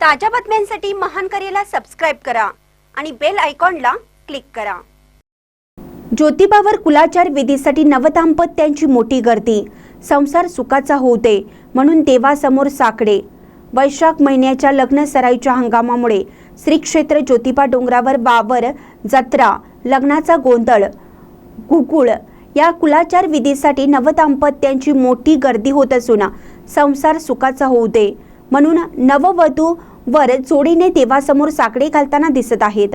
ताज्या बातम्यांसाठी महान करेला सबस्क्राईब करा आणि बेल आयकॉनला क्लिक करा. ज्योतिबावर कुलाचार विधीसाठी नवदाम्पत्यांची मोठी गर्दी. संसार सुखाचा होऊ दे म्हणून देवासमोर साकडे. वैशाख महिन्याच्या लग्न सराईच्या हंगामामुळे श्री क्षेत्र ज्योतिबा डोंगरावर बावर जत्रा लग्नाचा गोंधळ गुकुळ या कुलाचार विधीसाठी नवदाम्पत्यांची मोठी गर्दी होत असून संसार सुखाचा होऊ दे म्हणून नववधू वर जोडीने देवासमोर साकडे घालताना दिसत आहेत.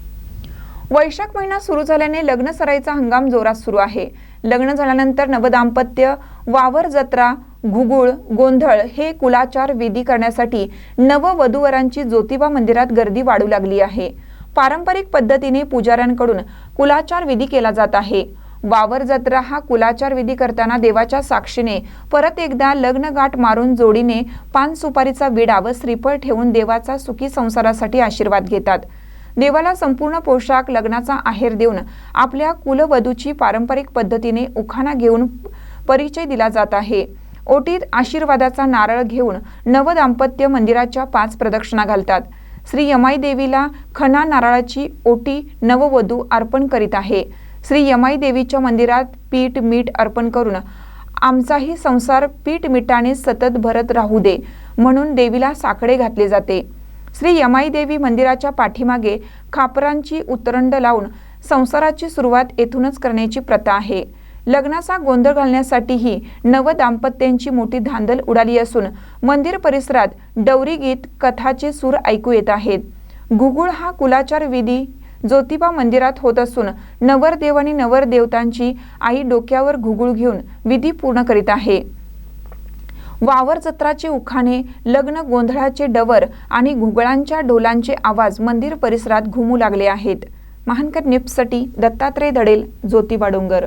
वैशाख महिना सुरू झाल्याने लग्न सराईचा हंगाम जोरात सुरू आहे. लग्न झाल्यानंतर नवदाम्पत्य वावर जत्रा घुगुळ गोंधळ हे कुलाचार विधी करण्यासाठी नववधूवरांची ज्योतिबा मंदिरात गर्दी वाढू लागली आहे. पारंपरिक पद्धतीने पुजाऱ्यांकडून कुलाचार विधी केला जात आहे. वावर जत्रा हा कुलाचार विधी करताना देवाच्या साक्षीने परत एकदा लग्न गाठ मारून जोडीने पान सुपारीचा विडा व श्रीफळ ठेवून देवाचा सुखी संसारासाठी आशीर्वाद घेतात. देवाला संपूर्ण पोशाख लग्नाचा आहेर देऊन आपल्या कुलवधूची पारंपरिक पद्धतीने उखाणा घेऊन परिचय दिला जात आहे. ओटीत आशीर्वादाचा नारळ घेऊन नवदाम्पत्य मंदिराच्या पाच प्रदक्षिणा घालतात. श्री यमाई देवीला खना नारळाची ओटी नववधू अर्पण करीत आहे. श्री यमाई देवीच्या मंदिरात पीठ मीठ अर्पण करून आमचाही संसार पीठ मिठाने सतत भरत राहू दे म्हणून देवीला साकडे घातले जाते. श्री यमाई देवी मंदिराच्या पाठीमागे खापरांची उतरंड लावून संसाराची सुरुवात येथूनच करण्याची प्रथा आहे. लग्नाचा गोंधळ घालण्यासाठीही नव दाम्पत्यांची मोठी धांदल उडाली असून मंदिर परिसरात डवरी गीत कथाचे सूर ऐकू येत आहेत. गुगुळ हा कुलाचार विधी ज्योतिबा मंदिरात होत असून नवरदेव आणि नवरदेवतांची आई डोक्यावर घुगुळ घेऊन विधी पूर्ण करीत आहे. वावर जत्राचे उखाणे लग्न गोंधळाचे डवर आणि घुगळांच्या डोलांचे आवाज मंदिर परिसरात घुमू लागले आहेत. महानकर निप्ससाठी दत्तात्रय दडेल ज्योतिबा डोंगर.